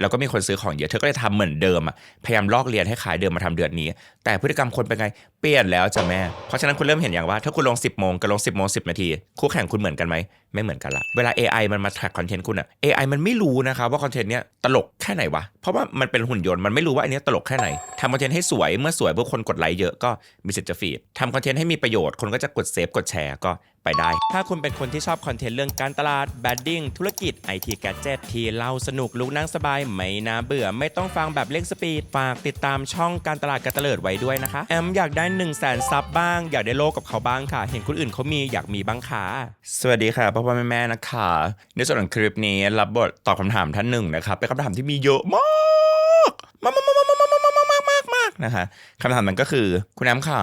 แล้วก็มีคนซื้อของเยอะ เธอก็เลยทำเหมือนเดิมอะพยายามลอกเรียนให้ขายเดิมมาทำเดือนนี้ แต่พฤติกรรมคนเป็นไง เปลี่ยนแล้วจ้ะแม่ เพราะฉะนั้นคุณเริ่มเห็นอย่างว่า ถ้าคุณลง 10โมงกับลง 10โมงสินาที คู่แข่งคุณเหมือนกันไหมไม่เหมือนกันละ เวลา AI มันมา track คอนเทนต์คุณอะ AI มันไม่รู้นะครับว่าคอนเทนต์เนี้ยตลกแค่ไหนวะ เพราะว่ามันเป็นหุ่นยนต์มันไม่รู้ว่าอันเนี้ยตลกแค่ไหนทำคอนเทนต์ให้สวยเมื่อสวยเพื่อคนกดไลค์เยอะก็มีสิทธิ์จะฟีดทำคอนเทนต์ให้มีประโยชน์คนก็จะกดเซฟกดแชร์ก็ไปได้ ถ้าคุณเป็นคนที่ชอบคอนเทนต์เรื่องการตลาดแบดดิ้งธุรกิจไอทีแกจ e t ที่เล่าสนุกลุกนั่งสบายไม่น่าเบื่อ ไม่ต้องฟังแบบเร่งสปีดฝากติดตามช่องการตลาดกระเตลิดไว้ด้วยนะคะ แอมอยากได้1นึ่งแสนซับบ้าง อยากได้โลกกับเขาบ้างค่ะ เห็นคนอื่นเขามีอยากมีบ้างค่ะสวัสดีค่ะพ่อพ่อแม่แม่นะคะ ในส่วนของคลิปนี้รับบทตอบคำถามท่านหนึ่งนะครับเป็นคำถามที่มีเยอะมากมากมากมากมากมากมากมากมากนะคะคำถามมันก็คือคุณน้ำค่ะ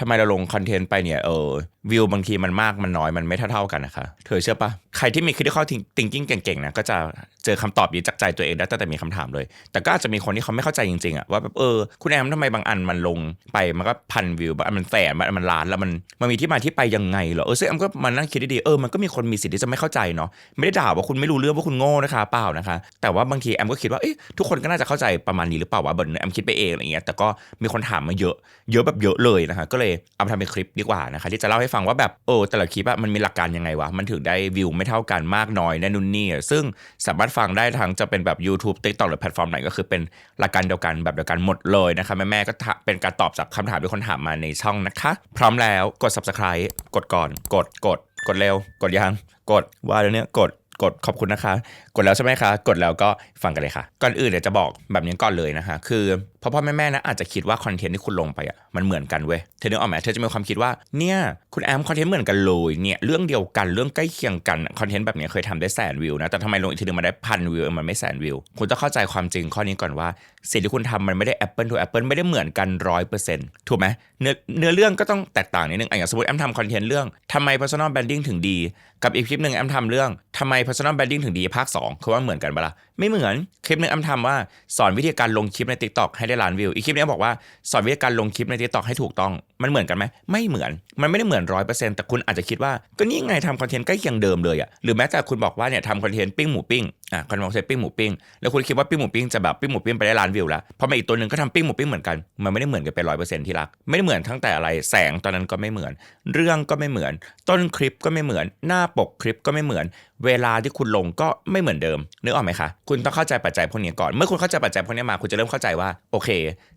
ทำไมเราลงคอนเทนต์ไปเนี่ยเออวิวบางทีมันมากมันน้อยมันไม่เท่าๆกันนะคะ เธอเชื่อปะใครที่มี critical thinking เก่งๆนะก็จะเจอคำตอบนี้จากใจตัวเองได้ตั้งแต่มีคำถามเลย แต่ก็อาจจะมีคนที่เขาไม่เข้าใจจริงๆอะว่าแบบเออคุณแอมทำไมบางอันมันลงไปมันก็พันวิวบางอันมันแสนบางอันมันล้านแล้วมันมันมีที่มาที่ไปยังไงเหรอเออซึ่งแอมก็มานั่งคิดดีๆเออมันก็มีคนมีสิทธิ์ที่จะไม่เข้าใจเนาะไม่ได้ด่าว่าคุณไม่รู้เรื่องว่าคุณโง่นะคะเปล่านะคะ แต่ว่าบางทีแอมก็คิดว่าเอ๊ะทุกคนก็น่าจะเข้าใจประมาณนี้หรือเปล่าวะบนแอมคิดไปเองอะไรเงี้ยแต่ก็มีคนถามมาเยอะเยอะแบบเยอะเลยนะคะก็เลยเอามาทำเป็นคลิปดีกว่านะคะที่จะเล่าให้ฟังว่าแบบเออแต่ละคลิปอะมันมีหลักการยังไงวะ มันถึงได้วิวไม่เท่ากันมากน้อยแน่นุ่นนี่ซึ่งสามารถฟังได้ทั้งจะเป็นแบบ YouTube TikTok หรือแพลตฟอร์มไหนก็คือเป็นหลักการเดียวกันแบบเดียวกันหมดเลยนะคะแม่แม่ก็เป็นการตอบจากคำถามที่คนถามมาในช่องนะคะ พร้อมแล้วกด subscribe กดก่อน กดกด กดเร็ว กดยัง กดว่าแล้วเนี่ยกด กดขอบคุณนะคะ กดแล้วใช่ไหมคะ กดแล้วก็ฟังกันเลยค่ะ ก่อนอื่นเดี๋ยวจะบอกแบบนี้ก่อนเลยนะคะ คือพ่อพ่อแม่แม่นะอาจจะคิดว่าคอนเทนต์ที่คุณลงไปอะมันเหมือนกันเว้ย เธอนึกออกไหมเธอจะมีความคิดว่าเนี่ยคุณแอมคอนเทนต์เหมือนกันเลยเนี่ยเรื่องเดียวกันเรื่องใกล้เคียงกันคอนเทนต์แบบนี้เคยทำได้แสนวิวนะแต่ทำไมลงอีกทีนึงมันได้พันวิวมันไม่แสนวิว คุณต้องเข้าใจความจริงข้อนี้ก่อนว่าสิ่งที่คุณทำมันไม่ได้ Apple to Apple ไม่ได้เหมือนกันร้อยเปอร์เซ็นต์ถูกไหมเนื้อเนื้อเรื่องก็ต้องแตกต่างนิดนึงอย่างสมมติแอมทำคอนเทนต์เรื่องทำไม personal branding ถึงดีกับอีกคลิปหนึ่งแอมทำเรื่องทำไม personal branding ถึงดีภาค2คือว่าเหมือนกันปะล่ะไม่เหมือนคลิปหนึงแอมทำว่าสอนวิธีการลงคลิปใน TikTok ให้ได้ล้านวิวอีกคลิปนึงบอกว่าสอนวิธีการลงคลิปใน TikTok ให้ถูกต้องมันเหมือนกันไหมไม่เหมือนมันไม่ได้เหมือนร้อยเปอร์เซ็นต์แต่คุณอาจจะคิดว่าก็นี่ไงทำคอนเทนต์ใกล้เคียงเดิมเลยอะหรือแม้แต่คุณบอกว่าเนี่ยทำคอนเทนต์ปิ้งหมูปิ้งอะคอนเทนต์ปิ้งหมูปิ้งแล้วคุณคิดว่าปิ้งหมูปิ้งจะแบบปิ้งหมูปิ้งไปได้ล้านวิวแล้วพอมาอีกตัวหนึ่งก็ทำปิ้งหมูปิ้งเหมือนกันมันไม่ได้เหมือนกันไปร้อยเปอร์เซ็นต์ที่รักไม่ได้เหมือนทั้งแต่อะไรแสงตอนนั้นก็ไม่เหมือน เรื่องก็ไม่เหมือน ต้นคลิปก็ไม่เหมือน หน้าปกคลิปก็ไม่เหมือน เวลาที่คุณลงก็ไม่เหมือนเดิมนึกออกไหมคะคุณต้องเข้าใจปัจจัยพวกนี้ก่อนเมื่อคุณเข้าใจปัจจัยพวกนี้มาคุณจะเริ่มเข้าใจว่าโอเค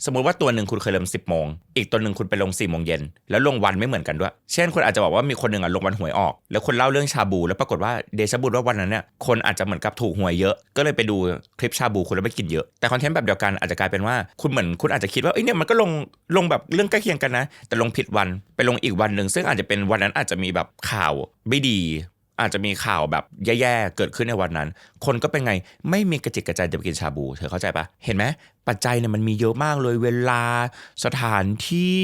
สมมุติว่าตัวหนึ่งคุณเคยลง10โมงอีกตัวหนึ่งคุณไปลง4โมงเย็นแล้วลงวันไม่เหมือนกันด้วย เช่นคนอาจจะบอกว่ามีคนหนึ่งอะลงวันหวยออก แล้วคนเล่าเรื่องชาบู แล้วปรากฏว่าเดชบุญว่าวันนั้นเนี่ยคนอาจจะเหมือนกับถูกหวยเยอะ ก็เลยไปดูคลิปชาบูคุณแล้วไปกินเยอะ แต่คอนเทนต์แบบเดียวกันอาจจะกลายเป็นว่าคุณเหมือนคุณอาจจะคิดว่าเอ้ยเนี่ยมันก็ลงลงแบบเรื่องใกล้เคียงกันนะ แต่ลงผิดวันไปลงอีกวันหนึ่งซึ่งอาจจะเป็นวันนั้นอาจจะมีแบบข่าวไม่ดี อาจจะมีข่าวแบบแย่ๆเกิดขึ้นในวันนั้น คนก็เป็นไงไม่มีกระจิกกระใจจะไปกินชาบู เธอเข้าใจปะเห็นไหมปัจจัยเนี่ยมันมีเยอะมากเลยเวลาสถานที่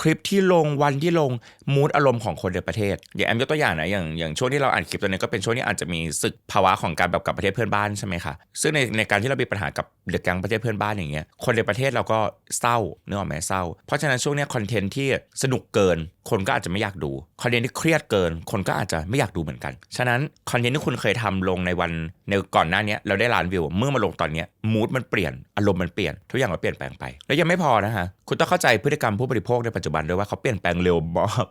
คลิปที่ลงวันที่ลงมูดอารมณ์ของคนในประเทศอย่างแอมยกตัวอย่างนะอย่างอย่างช่วงที่เราอ่านคลิปตัวนี้ก็เป็นช่วงที่อาจจะมีศึกภาวะของการแบบกับประเทศเพื่อนบ้านใช่ไหมคะซึ่งในในการที่เรามีปัญหากับเดือดกลางประเทศเพื่อนบ้านอย่างเงี้ยคนในประเทศเราก็เศร้าเนื้อออกไหมเศร้า เพราะฉะนั้นช่วงนี้คอนเทนต์ที่สนุกเกิน คนก็อาจจะไม่อยากดูคอนเทนต์ที่เครียดเกิน คนก็อาจจะไม่อยากดูเหมือนกันฉะนั้นคอนเทนต์ที่คุณเคยทำลงในวันในก่อนหน้านี้เราได้ล้านวิว เมื่อมาลงตอนนี้มูดมันเปลี่ยนอารมณ์มันเปลี่ยนทุกอย่างมันเปลี่ยนแปลงไป แล้วยังไม่พอนะฮะคุณต้องเข้าใจพฤติกรรมผู้บริโภคในปัจจุบันด้วยว่าเขาเปลี่ยนแปลงเร็วมาก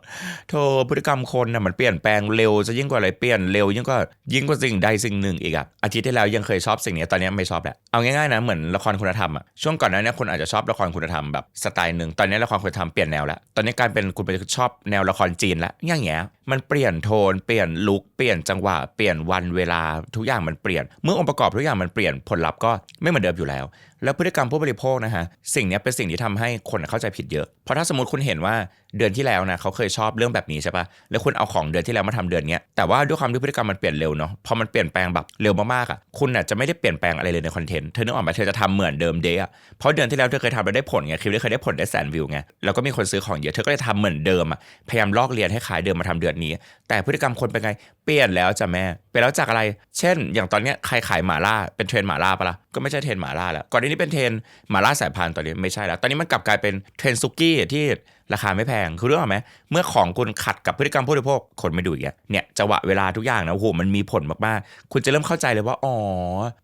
โธ่พฤติกรรมคนนะมันเปลี่ยนแปลงเร็วจะยิ่งกว่าอะไรเปลี่ยนเร็วยิ่งกว่ายิ่งกว่าสิ่งใดสิ่งหนึ่งอีกอะอาทิตย์ที่แล้วยังเคยชอบสิ่งนี้ตอนนี้ไม่ชอบแล้วเอาง่ายๆนะเหมือนละครคุณธรรมอะช่วงก่อนหน้านี้คนอาจจะชอบละครคุณธรรมแบบสไตล์หนึ่งตอนนี้ละครคุณธรรมเปลี่ยนแนวแล้วตอนนี้กลารเป็นคุณไปชอบแนวละครจีนแล้วอย่างเงี้ยมันเปลี่ยนโทน เปลี่ยนลุคเปลี่ยนจังหวะ เปลี่ยนวันเวลาทุกอย่างมันเปลี่ยน เมื่อองค์ประกอบทุกอย่างมันเปลี่ยนผลลัพธ์ก็ไม่เหมือนเดิมอยู่แล้ว แล้วพฤติกรรมผู้บริโภคนะฮะสิ่งนี้เป็นสิ่งที่ทำให้คนเข้าใจผิดเยอะ เพราะถ้าสมมติคุณเห็นว่าเดือนที่แล้วนะเขาเคยชอบเรื่องแบบนี้ใช่ปะแล้วคุณเอาของเดือนที่แล้วมาทำเดือนนี้แต่ว่าด้วยความที่พฤติกรรมมันเปลี่ยนเร็วเนาะพอมันเปลี่ยนแปลงแบบเร็วมากๆอะคุณอะจะไม่ได้เปลี่ยนแปลงอะไรเลยในคอนเทนต์เธอนึกออกไหมเธอจะทำเหมือนเดิมเดย์อะเพราะเดือนที่แล้วเธอเคยทำแล้วได้ผลไงคลิปนี้เคยได้ผลได้แสนวิวไงแล้วก็มีคนซื้อของเยอะเธอก็เลยทำเหมือนเดิมอะพยายามลอกเรียนให้ขายเดิมมาทำเดือนนี้ แต่พฤติกรรมคนเป็นไงเปลี่ยนแล้วจ้ะแม่เปลี่ยนแล้วจากอะไร เช่น อย่างตอนเนี้ยใครขายหมาล่าเป็นเทรนหมาล่าปะล่ะก็ไม่ใช่เทรนหมาล่าแล้วก่อนหน้นี้เป็นเทรนมาล่าสายพันธุ์ตอนนี้ไม่ใช่แล้ว ตอนนี้มันกลับกลายเป็นเทรนซุกี้ที่ราคาไม่แพง คือรู้ไหมเมื่อของคุณขัดกับพฤติกรรมผู้บริโภคคนไม่ดูอีกอะเนี่ยจังหวะเวลาทุกอย่างนะโอ้โหมันมีผลมากๆ คุณจะเริ่มเข้าใจเลยว่าอ๋อ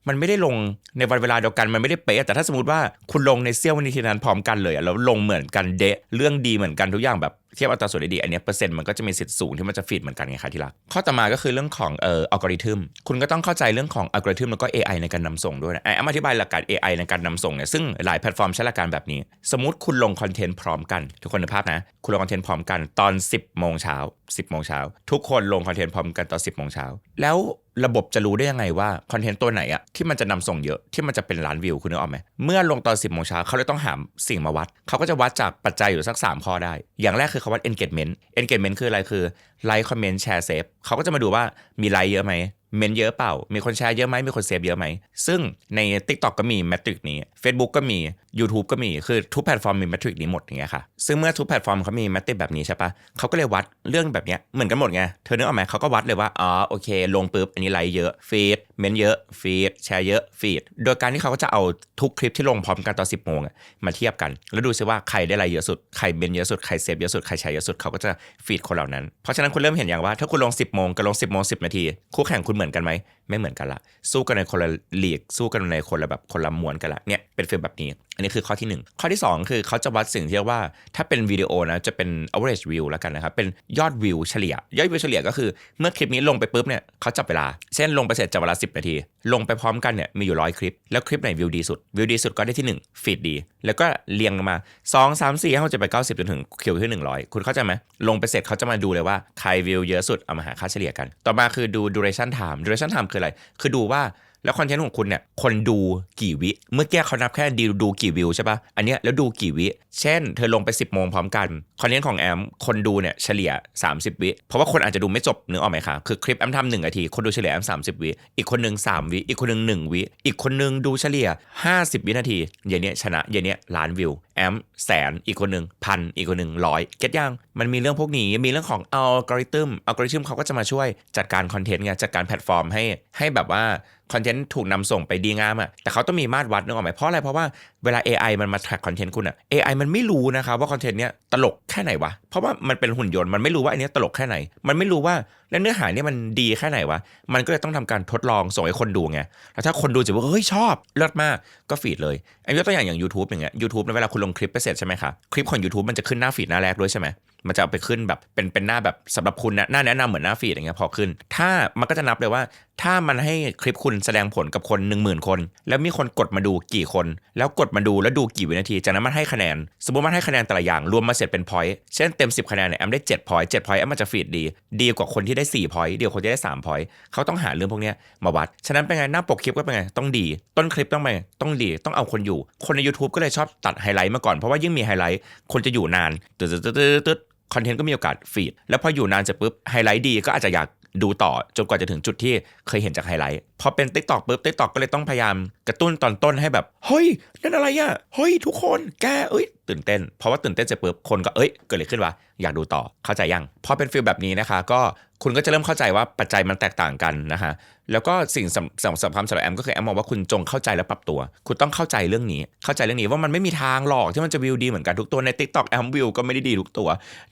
มันไม่ได้ลงในวันเวลาเดียวกันมันไม่ได้เป๊ะแต่ถ้าสมมติว่าคุณลงในเซี่ยววินาทีนั้นพร้อมกันเลยแล้วลงเหมือนกันเดะเรื่องดีเหมือนกันทุกอย่างแบบ เทียบอัตราส่วนได้ดีอันนี้เปอร์เซ็นต์มันก็จะมีสิทธิ์สูงที่มันจะฟีดเหมือนกันไงคะที่รักข้อต่อมาก็คือเรื่องของเอ่ออัลกอริทึมคุณก็ต้องเข้าใจเรื่องของอัลกอริทึมแล้วก็ AI ในการนำส่งด้วยนะไอ้อธิบายหลักการ AI ในการนำส่งเนี่ยซึ่งหลายแพลตฟอร์มใช้หลักการแบบนี้ สมมติคุณลงคอนเทนต์พร้อมกัน ทุกคนในภาพนะคุณลงคอนเทนต์พร้อมกันตอน 10โมงเช้า10โมงเช้าทุกคนลงคอนเทนต์พร้อมกันตอน 10โมงเช้าแล้ว ระบบจะรู้ได้ยังไงว่าคอนเทนต์ตัวไหนอะที่มันจะนำส่งเยอะที่มันจะเป็นล้านวิวคุณนึกออกไหมเมื่อลงตอน10โมงเช้าเขาเลยต้องหาสิ่งมาวัด เขาก็จะวัดจากปัจจัยอยู่สัก 3 ข้อได้ อย่างแรกคือเขาวัด engagement engagement คืออะไรคือไลค์คอมเมนต์แชร์เซฟเขาก็จะมาดูว่ามีไลค์เยอะไหม เมนเยอะเปล่า มีคนแชร์เยอะไหมมีคนเซฟเยอะไหม ซึ่งใน TikTok ก็มีแมทริกนี้ Facebook ก็มี YouTube ก็มี คือทุกแพลตฟอร์มมีแมทริกนี้หมดอย่างเงี้ยค่ะ ซึ่งเมื่อทุกแพลตฟอร์มเขามีแมทริกแบบนี้ใช่ปะเขาก็เลยวัดเรื่องแบบเนี้ยเหมือนกันหมดไง เธอนึกออกไหมเขาก็วัดเลยว่า อ๋อ โอเค ลงปุ๊บ อันนี้ไลค์เยอะฟีด เมนเยอะฟีดแชร์เยอะฟีดโดยการที่เขาก็จะเอาทุกคลิปที่ลงพร้อมกันตอน10โมงมาเทียบกัน แล้วดูซิว่าใครได้ไลค์เยอะสุดใครเมนเยอะสุดใครเซฟเยอะสุดใครแชร์เยอะสุดเขาก็จะฟีดคนเหล่านั้นเพราะฉะนั้นคุณเริ่มเห็นอย่างว่าถ้าคุณลง 10โมงกับลง 10โมง10 นาที คู่แข่งคุณเหมือนกันไหม ไม่เหมือนกันละ สู้กันในคนละลีก สู้กันในคนละแบบคนละมวนกันละเนี่ยเป็นฟีลแบบนี้ อันนี้คือข้อที่ 1 ข้อที่ 2 คือเขาจะวัดสิ่งที่เรียกว่า ถ้าเป็นวิดีโอนะจะเป็น average view แล้วกันนะครับ เป็นยอดวิวเฉลี่ย ยอดวิวเฉลี่ยก็คือเมื่อคลิปนี้ลงไปปุ๊บเนี่ยเขาจับเวลา เช่นลงไปเสร็จจับเวลา 10 นาที ลงไปพร้อมกันเนี่ยมีอยู่ร้อยคลิป แล้วคลิปไหนวิวดีสุด วิวดีสุดก็ได้ที่1ฟีดดี แล้วก็เรียงลงมา 2 3 4 5 7 8 9 10จนถึงคิวที่100 คุณเข้าใจไหมลงไปเสร็จเขาจะมาดูเลยว่าใครวิวเยอะสุดเอามาหาค่าเฉลี่ยกัน ต่อมาคือดู duration time duration time คืออะไร คือดูว่า แล้วคอนเทนต์ของคุณเนี่ยคนดูกี่วิ เมื่อกี้เขานับแค่ดีดูกี่วิวใช่ปะอันเนี้ยแล้วดูกี่วิ เช่น เธอลงไป 10โมงพร้อมกันคอนเทนต์ของแอมคนดูเนี่ยเฉลี่ย 30 วิ เพราะว่าคนอาจจะดูไม่จบนึกออกไหมคะคือคลิปแอมทำหนึ่งนาที คนดูเฉลี่ยแอมสามสิบวิอีกคนหนึ่งสามวิอีกคนหนึ่งหนึ่งวิอีกคนหนึ่งดูเฉลี่ย 50 วินาทีอย่างเนี้ยชนะอย่างเนี้ยล้านวิวแอมแสนอีกคนหนึ่งพันอีกคนหนึ่งร้อยเก็ตยังมันมีเรื่องพวกนี้มีเรื่องของอัลกอริทึมอัลกอริทึมเขาก็จะมาช่วยจัดการคอนเทนต์ไงจัดการแพลตฟอร์มให้ให้แบบว่า คอนเทนต์ถูกนำส่งไปดีงามอะแต่เขาต้องมีมาตรวัดนึกออกไหมเพราะอะไรเพราะว่าเวลา AI มันมา track คอนเทนต์คุณอะ AI มันไม่รู้นะครับว่าคอนเทนต์เนี้ยตลกแค่ไหนวะเพราะว่ามันเป็นหุ่นยนต์มันไม่รู้ว่าอันเนี้ยตลกแค่ไหน มันไม่รู้ว่าแล้วเนื้อหาเนี่ยมันดีแค่ไหนวะมันก็เลยต้องทำการทดลองส่งให้คนดูไงแล้วถ้าคนดูจะว่าเฮ้ยชอบเลิศมากก็ฟีดเลยอันนี้ตัวอย่างอย่าง YouTube อย่างเงี้ย YouTube ในเวลาคุณลงคลิปไปเสร็จใช่ไหมคะคลิปของ YouTube มันจะขึ้นหน้าฟีดหน้าแรกด้วยใช่ไหมมันจะเอาไปขึ้นแบบเป็นเป็นหน้าแบบสำหรับคุณนะหน้าแนะนำเหมือนหน้าฟีดอย่างเงี้ยพอขึ้น ถ้ามันก็จะนับเลยว่า ถ้ามันให้คลิปคุณแสดงผลกับคน 1 0,000 คน แล้วมีคนกดมาดูกี่คน แล้วกดมาดูแล้วดูกี่วินาที จากนั้นมันให้คะแนน สมมติมันให้คะแนนแต่ละอย่างรวมมาเสร็จเป็นพอยต์เช่นเต็ม 10 คะแนนเนี่ยแอมได้7พอยต์7พอยต์แอมมันจะฟีดดี ดีกว่าคนที่ได้4พอยต์เดียวคนที่ได้3พอยต์เขาต้องหาเรื่องพวกนี้มาวัด ฉะนั้นเป็นไงหน้าปกคลิปก็เป็นไงต้องดี ต้นคลิปต้องไงต้องดีต้องเอาคนอยู่ คนใน YouTube ก็เลยชอบตัดไฮไลท์มาก่อนเพราะว่ายิ่งมีไฮไลท์คนจะอยู่นานตึ๊ดตึ๊ดตึ๊ดตึ๊ดคอนเทนต์ก็มีโอกาสฟีด แล้วพออยู่นานจปุ๊บไฮไลท์ดีก็อาจจะอยาก ดูต่อจนกว่าจะถึงจุดที่เคยเห็นจากไฮไลท์พอเป็นติ๊กตอกปุ๊บติ๊กตอกก็เลยต้องพยายามกระตุ้นตอนต้นให้แบบ เฮ้ยนั่นอะไรอะเฮ้ย ทุกคนแกเอ้ย ตื่นเต้น เพราะว่าตื่นเต้นเสร็จปุ๊บคนก็เอ้ยเกิดอะไรขึ้นวะอยากดูต่อเข้าใจยังพอเป็นฟิลแบบนี้นะคะ ก็ คุณก็จะเริ่มเข้าใจว่าปัจจัยมันแตกต่างกันนะคะแล้วก็สิ่งสำสำคัญสำหรับแอมก็คือแอมมองว่าคุณจงเข้าใจและปรับตัว คุณต้องเข้าใจเรื่องนี้ เข้าใจเรื่องนี้ว่ามันไม่มีทางหรอกที่มันจะวิวดีเหมือนกันทุกตัว ใน Tik t o อกแอมวิวก็ไม่ได้ดีทุกตัว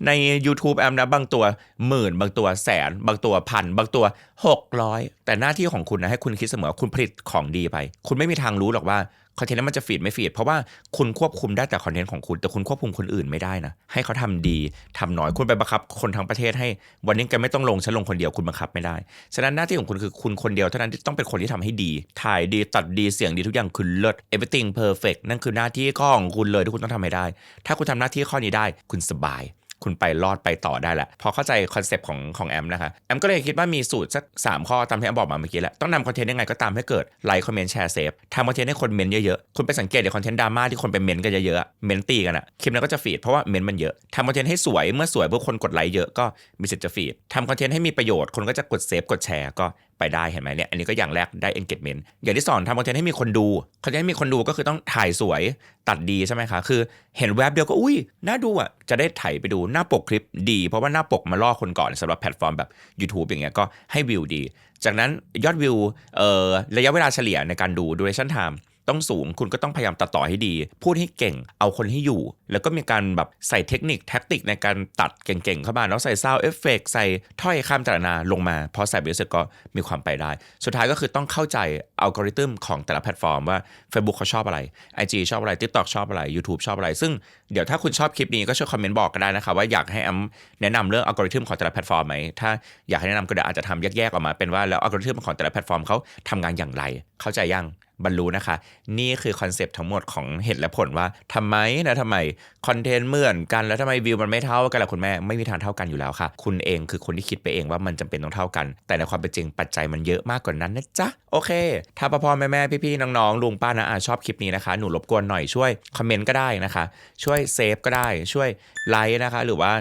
ใน YouTube แอมนะบางตัวหมื่น บางตัวแสน บางตัวพัน บางตัว 600 แต่หน้าที่ของคุณนะให้คุณคิดเสมอว่าคุณผลิตของดีไป คุณไม่มีทางรู้หรอกว่า คอนเทนต์นั้นมันจะฟีดไม่ฟีดเพราะว่าคุณควบคุมได้แต่คอนเทนต์ของคุณแต่คุณควบคุมคนอื่นไม่ได้นะ ให้เขาทำดีทำน้อยคุณไปบังคับ คนทั้งประเทศให้ วันนี้แกไม่ต้องลงฉันลงคนเดียวคุณบังคับไม่ได้ฉะนั้นหน้าที่ของคุณคือคุณคนเดียวเท่านั้นที่ต้องเป็นคนที่ทำให้ดี ถ่ายดีตัดดีเสียงดีทุกอย่างคือเลิศ everything perfect นั่นคือหน้าที่ข้อของคุณเลยที่คุณต้องทำให้ได้ ถ้าคุณทำหน้าที่ข้อนี้ได้ คุณสบาย คุณไปรอดไปต่อได้แหละพอเข้าใจคอนเซปต์ของของแอมนะคะแอมก็เลยคิดว่ามีสูตรสักสามข้อตามที่แอมบอกมาเมื่อกี้แหละต้องนำคอนเทนต์ยังไงก็ตามให้เกิดไลค์คอมเมนต์แชร์เซฟทำคอนเทนต์ให้คนเมนเยอะๆคุณไปสังเกตในคอนเทนต์ดราม่าที่คนไปเมนกันเยอะๆเมนตีกันอะคลิปนั้นก็จะฟีดเพราะว่าเมนมันเยอะทำคอนเทนต์ให้สวยเมื่อสวยเพื่อคนกดไลค์เยอะก็มีสิทธิ์จะฟีดทำคอนเทนต์ให้มีประโยชน์คนก็จะกดเซฟกดแชร์ก็ ไปได้เห็นไหมเนี่ยอันนี้ก็อย่างแรกได้ engagement อย่างที่สองทำคอนเทนต์ให้มีคนดูคอนเทนต์ให้มีคนดูก็คือต้องถ่ายสวยตัดดีใช่ไหมคะคือเห็นแวบเดียวก็อุ้ยน่าดูอะจะได้ถ่ายไปดูหน้าปกคลิปดี เพราะว่าหน้าปกมาล่อคนก่อนสำหรับแพลตฟอร์มแบบ YouTube อย่างเงี้ยก็ให้วิวดี จากนั้นยอดวิวเอ่อระยะเวลาเฉลี่ยในการดู duration time ต้องสูง คุณก็ต้องพยายามตัดต่อให้ดี พูดให้เก่งเอาคนให้อยู่ แล้วก็มีการแบบใส่เทคนิคแท็กติกในการตัดเก่งๆเข้ามาแล้วใส่ซาวเอฟเฟกใส่ถ้อยคำต่างๆนาลงมาพอใส่ไปเสร็จก็มีความไปได้ สุดท้ายก็คือต้องเข้าใจอัลกอริทึมของแต่ละแพลตฟอร์มว่า Facebook เขาชอบอะไร IG ชอบอะไร TikTok ชอบอะไร YouTube ชอบอะไร ซึ่งเดี๋ยวถ้าคุณชอบคลิปนี้ก็ช่วยคอมเมนต์บอกกันได้นะคะว่าอยากให้แอมแนะนำเรื่องอัลกอริทึมของแต่ละแพลตฟอร์มไหมถ้าอยากให้แนะนำก็เดี๋ยวอาจจะทำแยกๆออกมาเป็นว่าแล้วอัลกอริทึมของแต่ละแพลตฟอร์มเขาทำงานอย่างไร เข้าใจยัง บรรลุนะคะ นี่คือคอนเซปต์ทั้งหมดของเหตุและผลว่าทำไมนะทำไมคอนเทนต์เหมือนกันแล้วทำไมวิวมันไม่เท่ากันล่ะคุณแม่ไม่มีทางเท่ากันอยู่แล้วค่ะ คุณเองคือคนที่คิดไปเองว่ามันจำเป็นต้องเท่ากัน แต่ในความเป็นจริงปัจจัยมันเยอะมากกว่านั้นนะจ๊ะโอเค ถ้าพ่อพ่อแม่แม่พี่ๆน้องๆลุงป้านะอาชอบคลิปนี้นะคะ หนูรบกวนหน่อยช่วยคอมเมนต์ก็ได้นะคะ ช่วยเซฟก็ได้ช่วยไลค์นะคะ หรือว่า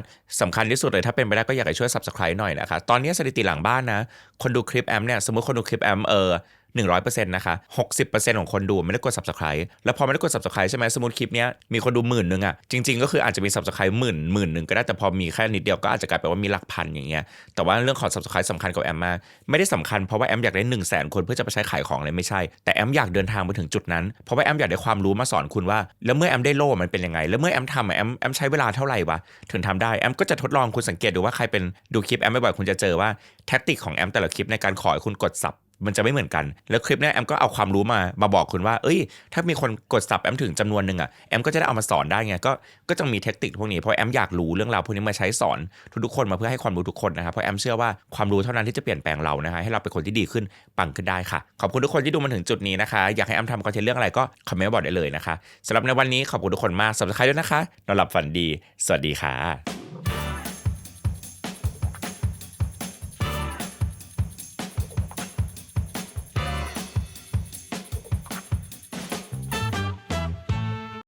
สำคัญที่สุดเลยถ้าเป็นไปได้ก็อยากให้ช่วย subscribe หน่อยนะคะ ตอนนี้สถิติหลังบ้านนะ คนดูคลิปแอมเนี่ยสมมติคนดูคลิปแอมเออ 100%นะคะ60%ของคนดูไม่ได้กด subscribe แล้วพอไม่ได้กด subscribe ใช่ไหมสมมติคลิปเนี้ยมีคนดูหมื่นหนึ่งอะจริง ๆ ก็คืออาจจะมี subscribe หมื่นหมื่นหนึ่งก็ได้แต่พอมีแค่นิดเดียวก็อาจจะกลายเป็นว่ามีหลักพันอย่างเงี้ยแต่ว่าเรื่องของ subscribe สำคัญกับแอมมากไม่ได้สำคัญเพราะว่าแอมอยากได้1นึ่งแสนคนเพื่อจะไปใช้ขายของเลยไม่ใช่ แต่แอมอยากเดินทางไปถึงจุดนั้นเพราะว่าแอมอยากได้ความรู้มาสอนคุณว่า แล้วเมื่อแอมได้โล่มันเป็นยังไง แล้วเมื่อแอมทำแอมแอมใช้เวลาเท่าไหร่วะถึงทำได้แอมก็จะทดลองคุณสังเกตดูว่าใครเป็นดูคลิปแอมบ่อยๆคุณจะเจอว่าแท็กติกของแอมแต่ละคลิปในการขอให้คุณกดสับ มันจะไม่เหมือนกัน แล้วคลิปนี้แอมก็เอาความรู้มามาบอกคุณว่า เอ้ย ถ้ามีคนกดสับแอมถึงจำนวนหนึ่งอะแอมก็จะได้เอามาสอนได้ไงก็ก็จะมีเทคนิคพวกนี้เพราะแอมอยากรู้เรื่องราวพวกนี้มาใช้สอนทุกๆคนมาเพื่อให้ความรู้ทุกคนนะครับเพราะแอมเชื่อว่าความรู้เท่านั้นที่จะเปลี่ยนแปลงเรานะฮะให้เราเป็นคนที่ดีขึ้นปังขึ้นได้ค่ะ ขอบคุณทุกคนที่ดูมาถึงจุดนี้นะคะ อยากให้แอมทำคอนเทนต์เรื่องอะไรก็คอมเมนต์บอกได้เลยนะคะสำหรับในวันนี้ขอบคุณทุกคนมากสำหรับใครด้วยนะคะนอนหลับฝันดี สวัสดีค่ะ